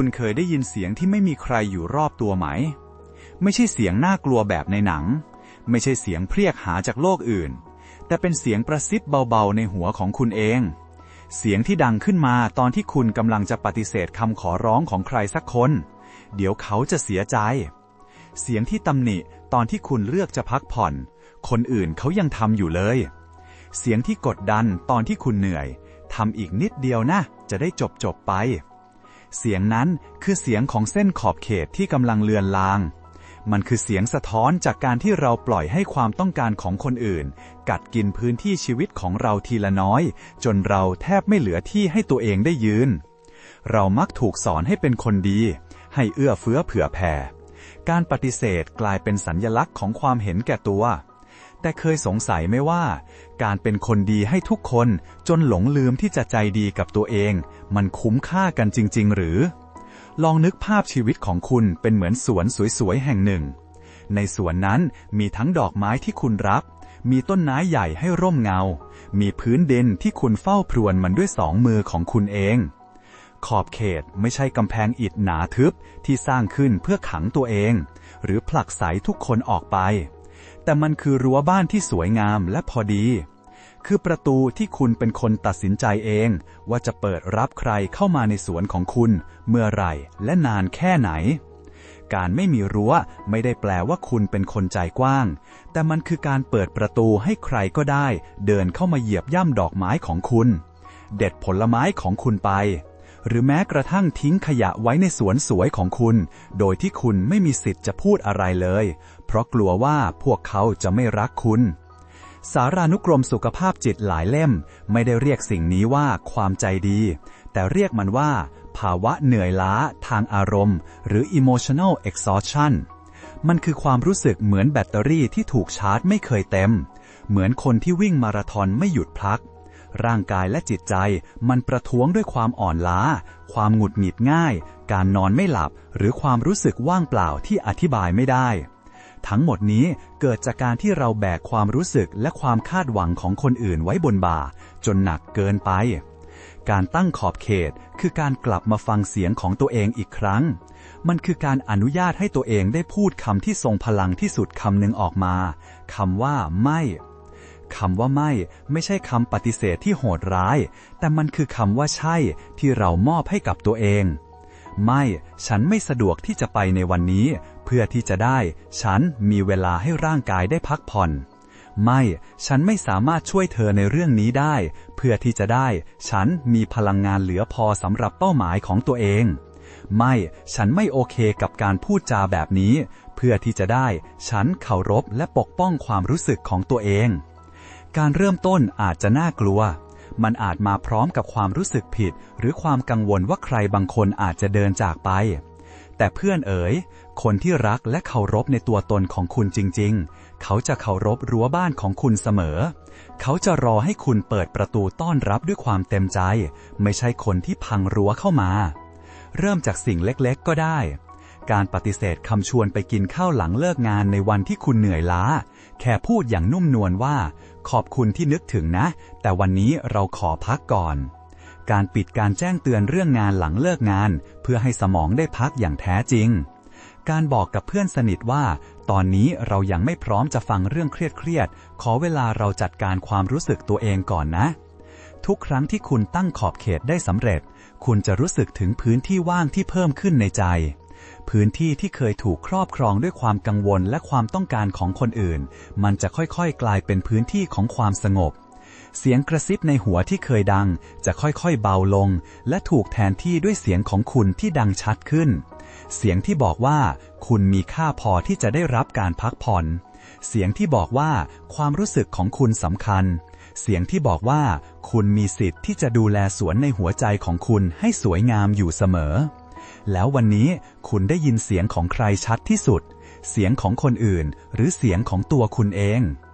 คุณเคยได้ยินเสียงที่ไม่มีใครอยู่รอบตัวไหม ไม่ใช่เสียงน่ากลัวแบบในหนัง ไม่ใช่เสียงเพรียกหาจากโลกอื่น แต่เป็นเสียงประซิบเบาๆในหัวของคุณเอง เสียงที่ดังขึ้นมาตอนที่คุณกำลังจะปฏิเสธคำขอร้องของใครสักคน เดี๋ยวเขาจะเสียใจ เสียงที่ตำหนิตอนที่คุณเลือกจะพักผ่อน คนอื่นเขายังทำอยู่เลย เสียงที่กดดันตอนที่คุณเหนื่อยทำอีกนิดเดียวนะ จะได้จบจบไป เสียงนั้นคือเสียงของเส้นขอบเขตที่กำลังเลือนลาง มันคือเสียงสะท้อนจากการที่เราปล่อยให้ความต้องการของคนอื่น กัดกินพื้นที่ชีวิตของเราทีละน้อย จนเราแทบไม่เหลือที่ให้ตัวเองได้ยืน เรามักถูกสอนให้เป็นคนดี ให้เอื้อเฟื้อเผื่อแผ่ การปฏิเสธกลายเป็นสัญญลักษณ์ของความเห็นแก่ตัว แต่เคยสงสัยไหมว่า การเป็นคนดีให้ทุกคนจนหลงลืมที่จะใจดีกับตัวเอง มันคุ้มค่ากันจริง ๆ หรือ ลองนึกภาพชีวิตของคุณเป็นเหมือนสวนสวยๆแห่งหนึ่ง ในสวนนั้นมีทั้งดอกไม้ที่คุณรัก มีต้นไม้ใหญ่ให้ร่มเงา มีพื้นดินที่คุณเฝ้าพรวนมันด้วยสองมือของคุณเองขอบเขตไม่ใช่กำแพงอิฐหนาทึบที่สร้างขึ้นเพื่อขังตัวเอง หรือผลักไสทุกคนออกไป แต่มันคือรั้วบ้านที่สวยงามและพอดี คือประตูที่คุณเป็นคนตัดสินใจเอง ว่าจะเปิดรับใครเข้ามาในสวนของคุณ เมื่อไหร่และนานแค่ไหน การไม่มีรั้วไม่ได้แปลว่าคุณเป็นคนใจกว้าง แต่มันคือการเปิดประตูให้ใครก็ได้ เดินเข้ามาเหยียบย่ำดอกไม้ของคุณ เด็ดผลไม้ของคุณไป หรือแม้กระทั่งทิ้งขยะไว้ในสวนสวยของคุณ โดยที่คุณไม่มีสิทธิ์จะพูดอะไรเลย เพราะกลัวว่าพวกเขาจะไม่รักคุณ สารานุกรมสุขภาพจิตหลายเล่ม ไม่ได้เรียกสิ่งนี้ว่าความใจดี แต่เรียกมันว่า ภาวะเหนื่อยล้า ทางอารมณ์ หรือ emotional exhaustion มันคือความรู้สึกเหมือนแบตเตอรี่ที่ถูกชาร์จไม่เคยเต็ม เหมือนคนที่วิ่งมาราธอนไม่หยุดพัก ร่างกายและจิตใจมันประท้วงด้วยความอ่อนล้า ความหงุดหงิดง่าย การนอนไม่หลับ หรือความรู้สึกว่างเปล่าที่อธิบายไม่ได้ ทั้งหมดนี้เกิดจากการที่เราแบกความรู้สึกและความคาดหวังของคนอื่นไว้บนบ่า จนหนักเกินไป การตั้งขอบเขตคือการกลับมาฟังเสียงของตัวเองอีกครั้ง มันคือการอนุญาตให้ตัวเองได้พูดคำที่ทรงพลังที่สุดคำหนึ่งออกมาคำว่าไม่ คำว่าไม่ ไม่ใช่คำปฏิเสธที่โหดร้าย แต่มันคือคำว่าใช่ที่เรามอบให้กับตัวเอง ไม่ ฉันไม่สะดวกที่จะไปในวันนี้ เพื่อที่จะได้ ฉันมีเวลาให้ร่างกายได้พักผ่อน ไม่ ฉันไม่สามารถช่วยเธอในเรื่องนี้ได้ เพื่อที่จะได้ ฉันมีพลังงานเหลือพอสำหรับเป้าหมายของตัวเองไม่ ฉันไม่โอเคกับการพูดจาแบบนี้ เพื่อที่จะได้ ฉันเคารพและปกป้องความรู้สึกของตัวเอง การเริ่มต้นอาจจะน่ากลัว มันอาจมาพร้อมกับความรู้สึกผิด หรือความกังวลว่าใครบางคนอาจจะเดินจากไป แต่เพื่อนเอ๋ย คนที่รักและเคารพในตัวตนของคุณจริง ๆ เขาจะเคารพรั้วบ้านของคุณเสมอ เขาจะรอให้คุณเปิดประตูต้อนรับด้วยความเต็มใจ ไม่ใช่คนที่พังรั้วเข้ามา เริ่มจากสิ่งเล็กๆ ก็ได้ การปฏิเสธคำชวนไปกินข้าวหลังเลิกงานในวันที่คุณเหนื่อยล้า แค่พูดอย่างนุ่มนวลว่า ขอบคุณที่นึกถึงนะ แต่วันนี้เราขอพักก่อน การปิดการแจ้งเตือนเรื่องงานหลังเลิกงาน เพื่อให้สมองได้พักอย่างแท้จริง การบอกกับเพื่อนสนิทว่า ตอนนี้เรายังไม่พร้อมจะฟังเรื่องเครียดๆขอเวลาเราจัดการความรู้สึกตัวเองก่อนนะ ทุกครั้งที่คุณตั้งขอบเขตได้สำเร็จ คุณจะรู้สึกถึงพื้นที่ว่างที่เพิ่มขึ้นในใจ พื้นที่ที่เคยถูกครอบครองด้วยความกังวลและความต้องการของคนอื่น มันจะค่อยๆ กลายเป็นพื้นที่ของความสงบ เสียงกระซิบในหัวที่เคยดัง จะค่อยๆ เบาลง และถูกแทนที่ด้วยเสียงของคุณที่ดังชัดขึ้น เสียงที่บอกว่า คุณมีค่าพอที่จะได้รับการพักผ่อน เสียงที่บอกว่าความรู้สึกของคุณสำคัญเสียงที่บอกว่าคุณมีสิทธิ์ที่จะดูแลสวนในหัวใจของคุณให้สวยงามอยู่เสมอ แล้ววันนี้คุณได้ยินเสียงของใครชัดที่สุด เสียงของคนอื่น หรือเสียงของตัวคุณเอง